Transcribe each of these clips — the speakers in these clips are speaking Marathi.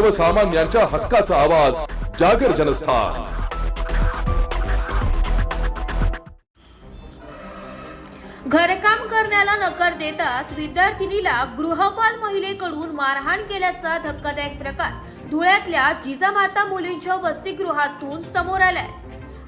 सर्वसामान्यांच्या हक्काचा आवाज जागर जनस्थान. घरकाम करण्याला नकार देताच विद्यार्थिनीला गृहपाल महिलेकडून मारहाण केल्याचा धक्कादायक प्रकार धुळ्यातल्या जिजामाता मुलींच्या वसतिगृहातून समोर आलाय.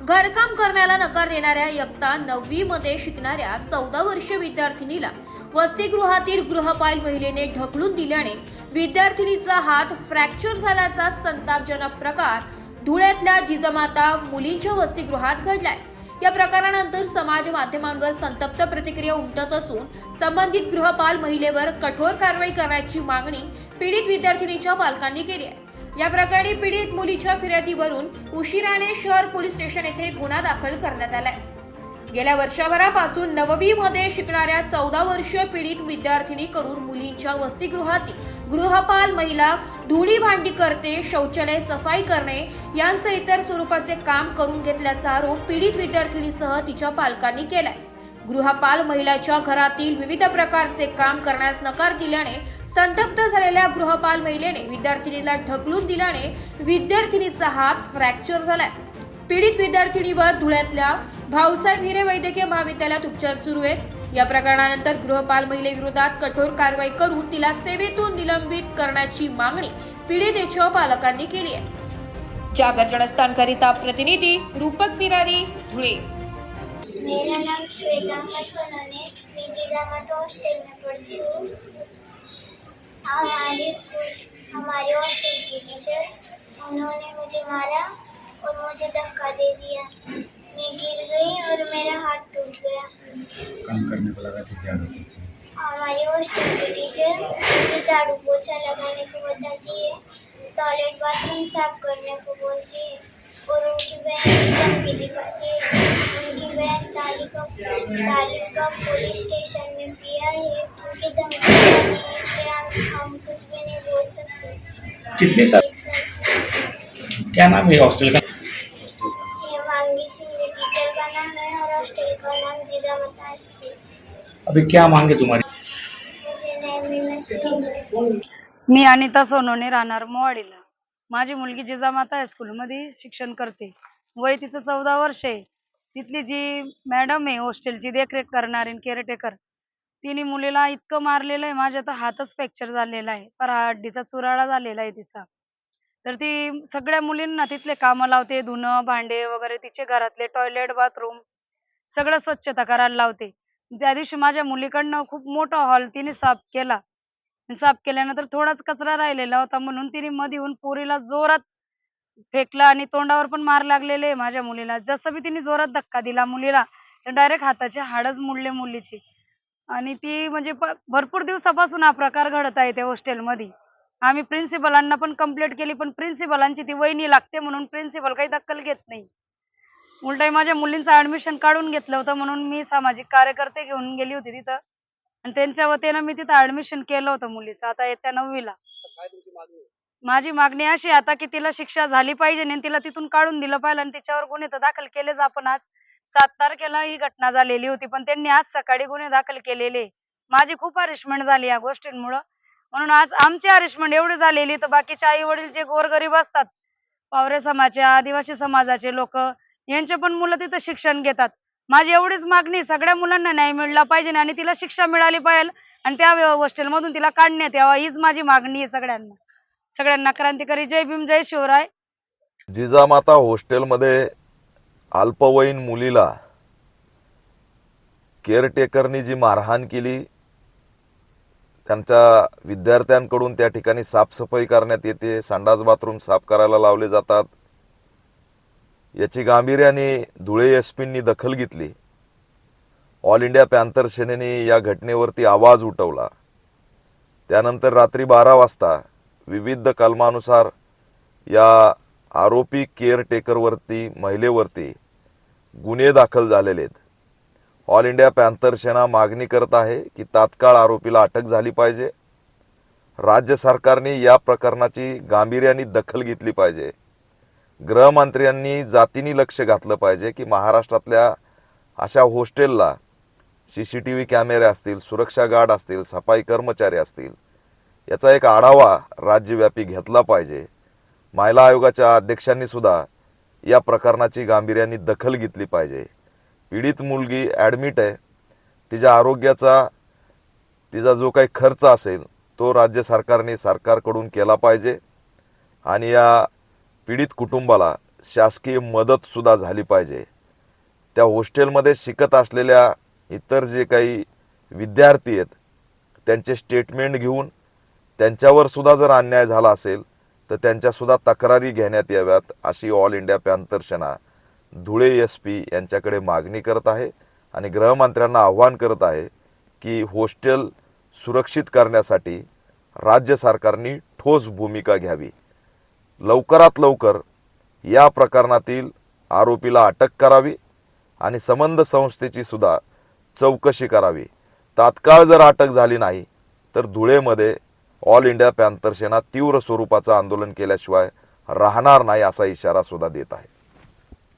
घरकाम करण्याला नकार देणाऱ्या इयत्ता नववी मध्ये शिकणाऱ्या चौदा वर्षीय विद्यार्थिनीला वसतिगृहातील गृहपाल महिलेने ढकलून दिल्याने विद्यार्थिनीचा हात फ्रॅक्चर झाल्याचा संतापजनक प्रकार धुळ्यातल्या जिजामाता मुलींच्या वसतिगृहात घडलाय. या प्रकारानंतर समाज माध्यमांवर संतप्त प्रतिक्रिया उमटत असून संबंधित गृहपाल महिलेवर कठोर कारवाई करण्याची मागणी पीडित विद्यार्थिनीच्या पालकांनी केली आहे. या प्रकरणी पीडित मुलीच्या फिर्यादीवरून उशिराने शहर पोलीस स्टेशन येथे गुन्हा दाखल करण्यात आलाय. गेल्या वर्षभरापासून नववीमध्ये शिकणाऱ्या चौदा वर्षीय पीडित विद्यार्थिनीकडून मुलींच्या वसतिगृहातील गृहपाल महिला धुळी भांडी करते शौचालय सफाई करणे यांसह इतर स्वरूपाचे काम करून घेतल्याचा आरोप पीडित विद्यार्थिनीसह तिच्या पालकांनी केलाय. गृहपाल महिलाच्या घरातील विविध प्रकारचे काम करण्यास नकार दिल्याने संतप्त झालेल्या गृहपाल महिलेने विद्यार्थिनीला ढकलून दिल्याने विद्यार्थिनीचा हात फ्रॅक्चर झालाय. पीडित विद्यार्थिनीवर धुळ्यातल्या भाऊसाहेब हिरे वैद्यकीय महाविद्यालयात उपचार सुरू आहेत. या प्रकरणानंतर गृहपाल महिलेविरोधात कठोर कारवाई करून तिला सेवेतून निलंबित करण्याची मागणी पीडित पीडितेच्या पालकांनी केली आहे. जागर जनस्थानकरिता प्रतिनिधी रूपक बिरारी धुळे. मेरा नाम श्वेता सोनोने मैं जिजामत हॉस्टल में पढ़ती हूँ। हमारी स्कूल हमारे हॉस्टल की टीचर उन्होंने मुझे मारा। और मुझे धक्का दे दिया। मैं गिर गई और मेरा हाथ टूट गया। काम करने को लगा थी झाड़ू पोछे। हमारी हॉस्टल की टीचर मुझे झाड़ू पोछा लगाने को बताती है। टॉयलेट बाथरूम साफ़ करने को बोलती है। और उनकी बहन की धमकी दिखाती है। उनकी बहन ताली का ताली का पुलिस स्टेशन में पिया है। उनकी धमकी है इसलिए हम हम कुछ भी नहीं बोल सकते। कितने साल क्या नाम है हॉस्टल का? ये वांगी सिंह टीचर का नाम है और हॉस्टल का नाम जिजामता अभी क्या मांगे तुम्हारी? मी अनिता सोनोने राहणार मोवाडीला माझी मुलगी जिजामाता हायस्कूलमध्ये शिक्षण करते. वय तिचं चौदा वर्ष आहे. तिथली जी मॅडम आहे हॉस्टेलची देखरेख करणारी केअरटेकर तिने मुलीला इतकं मारलेलं आहे. माझ्या तर हातच फ्रॅक्चर झालेला आहे. पर हड्डीचा चुराडा झालेला आहे तिचा. तर ती सगळ्या मुलींना तिथले कामं लावते धुणं भांडे वगैरे तिचे घरातले टॉयलेट बाथरूम सगळं स्वच्छता करायला लावते. त्या दिवशी माझ्या मुलीकडनं खूप मोठा हॉल तिने साफ केला. साफ केल्यानंतर थोडाच कचरा राहिलेला होता म्हणून तिने मध्ये येऊन पोरीला जोरात फेकला आणि तोंडावर पण मार लागलेले माझ्या मुलीला. जसं बी तिने जोरात धक्का दिला मुलीला तर डायरेक्ट हाताचे हाडच मोडले मुलीची. आणि ती म्हणजे भरपूर दिवसापासून हा प्रकार घडत आहे त्या हॉस्टेलमध्ये आम्ही प्रिन्सिपलांना पण कंप्लेंट केली पण प्रिन्सिपलांची ती वहिनी लागते म्हणून प्रिन्सिपल काही दखल घेत नाही. उलटाही माझ्या मुलींचं ऍडमिशन काढून घेतलं होतं म्हणून मी सामाजिक कार्यकर्ते घेऊन गेली होती तिथं. आणि त्यांच्या वतीनं मी तिथं ऍडमिशन केलं होतं मुलीचं आता येत्या नववीला. माझी मागणी अशी आता की तिला शिक्षा झाली पाहिजे आणि तिला तिथून काढून दिलं पाहिजे आणि तिच्यावर गुन्हे तर दाखल केलेच आपण आज सात तारखेला ही घटना झालेली होती पण त्यांनी आज सकाळी गुन्हे दाखल केलेले. माझी खूप हॅरेसमेंट झाली या गोष्टींमुळं. म्हणून आज आमची हॅरेसमेंट एवढी झालेली तर बाकीचे आई वडील जे गोरगरीब असतात पावरे समाजाचे आदिवासी समाजाचे लोक यांचे पण मुलं तिथं शिक्षण घेतात. माझी एवढीच मागणी सगळ्या मुलांना न्याय मिळला पाहिजे आणि तिला शिक्षा मिळाली पाहिजे आणि त्या हॉस्टेल मधून तिला काढण्यात यावा हीच माझी मागणी आहे सगळ्यांना. सगळ्यांना क्रांतिकारी जय भीम जय शिवराय. जिजामाता हॉस्टेलमध्ये अल्पवयीन मुलीला केअरटेकरनी जी मारहाण केली त्यांच्या विद्यार्थ्यांकडून त्या ठिकाणी साफसफाई करण्यात येते संडास बाथरूम साफ करायला लावले जातात. याची गांभीर्याने धुळे एस पींनी दखल घेतली. ऑल इंडिया पॅन्थर सेनेने या घटनेवरती आवाज उठवला. त्यानंतर रात्री बारा वाजता विविध कलमानुसार या आरोपी केअरटेकरवरती महिलेवरती गुन्हे दाखल झालेले आहेत. ऑल इंडिया पॅन्थर सेना मागणी करत आहे की तात्काळ आरोपीला अटक झाली पाहिजे. राज्य सरकारने या प्रकरणाची गांभीर्याने दखल घेतली पाहिजे. गृहमंत्र्यांनी जातीने लक्ष घातलं पाहिजे की महाराष्ट्रातल्या अशा हॉस्टेलला सी सी टी व्ही कॅमेरे असतील सुरक्षा गार्ड असतील सफाई कर्मचारी असतील याचा एक आढावा राज्यव्यापी घेतला पाहिजे. महिला आयोगाच्या अध्यक्षांनी सुद्धा या प्रकरणाची गांभीर्याने दखल घेतली पाहिजे. पीडित मुलगी ॲडमिट आहे तिच्या आरोग्याचा तिचा जो काही खर्च असेल तो राज्य सरकारने सरकारकडून केला पाहिजे. आणि या पीडित कुटुंबाला शासकीय मदतसुद्धा झाली पाहिजे. त्या हॉस्टेलमध्ये शिकत असलेल्या इतर जे काही विद्यार्थी आहेत त्यांचे स्टेटमेंट घेऊन त्यांच्यावर सुद्धा जर अन्याय झाला असेल तर त्यांच्यासुद्धा तक्रारी घेण्यात याव्यात अशी all India panther Dhule S P यांच्याकडे मागणी करत आहे आणि गृहमंत्र्यांना आव्हान करत आहे की हॉस्टेल सुरक्षित करण्यासाठी राज्य सरकारने ठोस भूमिका घ्यावी. लवकरात लवकर या प्रकरणातील आरोपीला अटक करावी आणि संबंध संस्थेची सुद्धा चौकशी करावी. तात्काळ जर अटक झाली नाही तर धुळेमध्ये ऑल इंडिया पॅन्थर सेना तीव्र स्वरूपाचं आंदोलन केल्याशिवाय राहणार नाही असा इशारा सुद्धा देत आहे.